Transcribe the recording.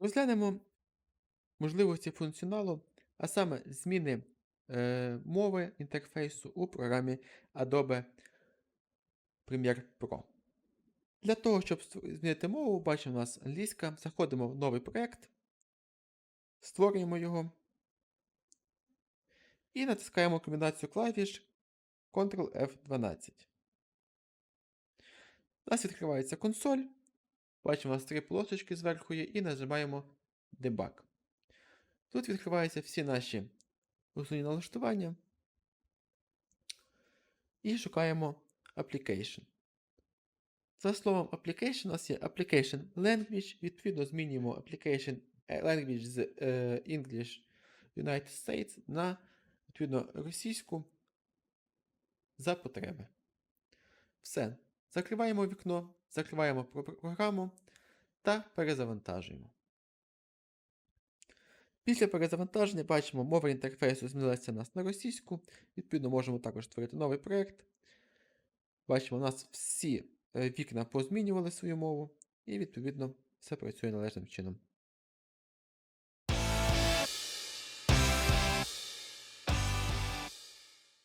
Розглянемо можливості функціоналу, а саме зміни е, мови інтерфейсу у програмі Adobe Premiere Pro. Для того, щоб змінити мову, бачимо у нас англійська. Заходимо в новий проєкт, створюємо його і натискаємо комбінацію клавіш Ctrl F12. У нас відкривається консоль. Бачимо, у нас три полосочки зверху є, і нажимаємо Debug. Тут відкриваються всі наші основні налаштування. І шукаємо Application. За словом Application у нас є Application Language. Відповідно, змінюємо Application Language з е, English United States на відповідно російську за потреби. Все. Закриваємо вікно, закриваємо про- про- програму та перезавантажуємо. Після перезавантаження бачимо, мова інтерфейсу змінилася у нас на російську. Відповідно, можемо також створити новий проєкт. Бачимо, у нас всі е, вікна позмінювали свою мову, і відповідно все працює належним чином.